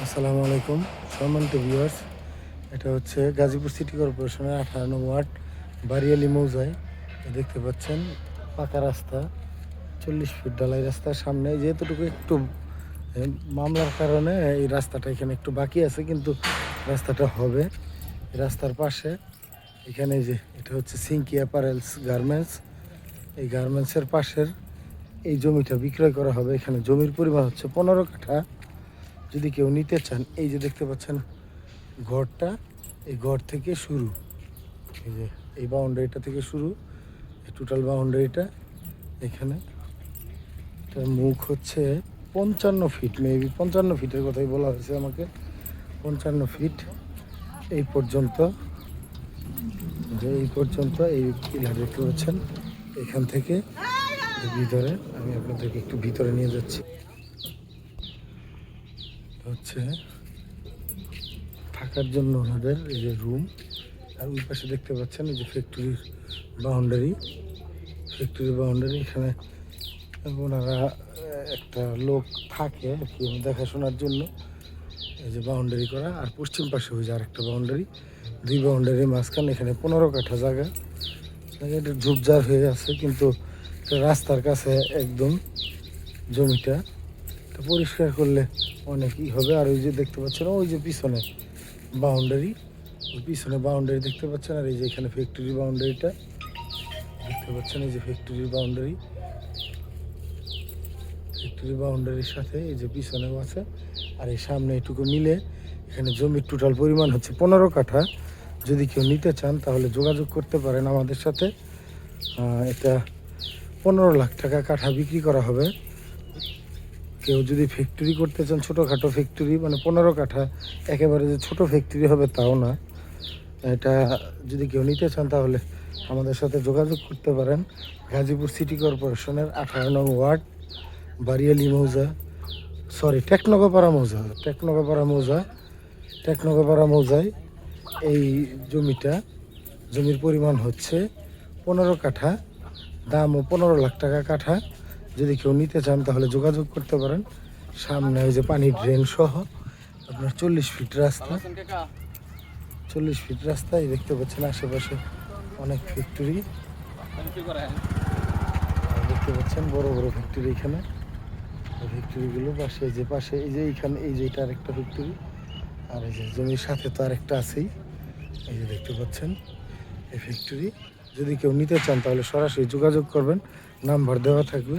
আসসালামু আলাইকুম। সম্মানিত ভিউয়ার্স এটা হচ্ছে গাজীপুর সিটি কর্পোরেশনের আঠারো ওয়ার্ড বারিয়ালি মৌজায়। দেখতে পাচ্ছেন, পাকা রাস্তা, চল্লিশ ফিট ঢালাই রাস্তার সামনে। যেহেতুটুকু একটু মামলার কারণে এই রাস্তাটা এখানে একটু বাকি আছে, কিন্তু রাস্তাটা হবে। রাস্তার পাশে, এখানে যে, এটা হচ্ছে সিঙ্কি অ্যাপারেলস গার্মেন্টস। এই গার্মেন্টসের পাশের এই জমিটা বিক্রয় করা হবে। এখানে জমির পরিমাণ হচ্ছে পনেরো কাঠা। যদি কেউ নিতে চান, এই যে দেখতে পাচ্ছেন ঘরটা, এই ঘর থেকে শুরু। এই যে, এই বাউন্ডারিটা থেকে শুরু টোটাল বাউন্ডারিটা এখানে। তার মুখ হচ্ছে পঞ্চান্ন ফিট মেবি পঞ্চান্ন ফিটের কথাই বলা হয়েছে আমাকে। পঞ্চান্ন ফিট এই পর্যন্ত। যে এই পর্যন্ত এই পিলার দেখতে পাচ্ছেন। এখান থেকে ভিতরে, আমি আপনাদেরকে একটু ভিতরে নিয়ে যাচ্ছি। হচ্ছে থাকার জন্য ওনাদের এই যে রুম আর ওই পাশে দেখতে পাচ্ছেন এই যে ফ্যাক্টরির বাউন্ডারি ফ্যাক্টরির বাউন্ডারি এখানে ওনারা একটা লোক থাকে আর কি দেখাশোনার জন্য। এই যে বাউন্ডারি করা, আর পশ্চিম পাশে ওই যে আরেকটা বাউন্ডারি দুই বাউন্ডারির মাঝখানে এখানে পনেরো কাঠা জায়গা। জায়গাটা ঝুপঝাড় হয়ে আছে, কিন্তু রাস্তার কাছে একদম জমিটা পরিষ্কার করলে অনেকই হবে। আর ওই যে দেখতে পাচ্ছেন, ওই যে পিছনে বাউন্ডারি ওই পিছনে বাউন্ডারি দেখতে পাচ্ছেন, আর এই যে এখানে ফ্যাক্টরি বাউন্ডারিটা দেখতে পাচ্ছেন, এই যে ফ্যাক্টরি বাউন্ডারি ফ্যাক্টরি বাউন্ডারির সাথে এই যে পিছনেও আছে। আর এই সামনে এটুকু মিলে এখানে জমির টোটাল পরিমাণ হচ্ছে পনেরো কাঠা। যদি কেউ নিতে চান, তাহলে যোগাযোগ করতে পারেন আমাদের সাথে। এটা পনেরো লাখ টাকা কাঠা বিক্রি করা হবে। কেউ যদি ফ্যাক্টরি করতে চান, ছোটোখাটো ফ্যাক্টরি মানে পনেরো কাঠা, একেবারে যে ছোটো ফ্যাক্টরি হবে তাও না। এটা যদি কেউ নিতে চান, তাহলে আমাদের সাথে যোগাযোগ করতে পারেন। গাজীপুর সিটি কর্পোরেশনের আঠারো নং ওয়ার্ড বারিয়ালি মৌজা সরি টেকনগোপাড়া মৌজা টেকনগোপাড়া মৌজা, টেকনগোপাড়া মৌজায় এই জমিটা, জমির পরিমাণ হচ্ছে পনেরো কাঠা, দামও পনেরো লাখ টাকা কাঠা। যদি কেউ নিতে চান, তাহলে যোগাযোগ করতে পারেন। সামনে ওই যে পানির ড্রেন সহ আপনার চল্লিশ ফিট রাস্তা। চল্লিশ ফিট রাস্তায় দেখতে পাচ্ছেন আশেপাশে অনেক ফ্যাক্টরি। দেখতে পাচ্ছেন বড় বড় ফ্যাক্টরি এখানে। ফ্যাক্টরিগুলো পাশে যে পাশে, এই যে এইখানে, এই যে এটা আরেকটা ফ্যাক্টরি। আর এই যে জমির সাথে তো আরেকটা আছেই। এই যে দেখতে পাচ্ছেন এই ফ্যাক্টরি। যদি কেউ নিতে চান, তাহলে সরাসরি যোগাযোগ করবেন। নাম্বার দেওয়া থাকবে।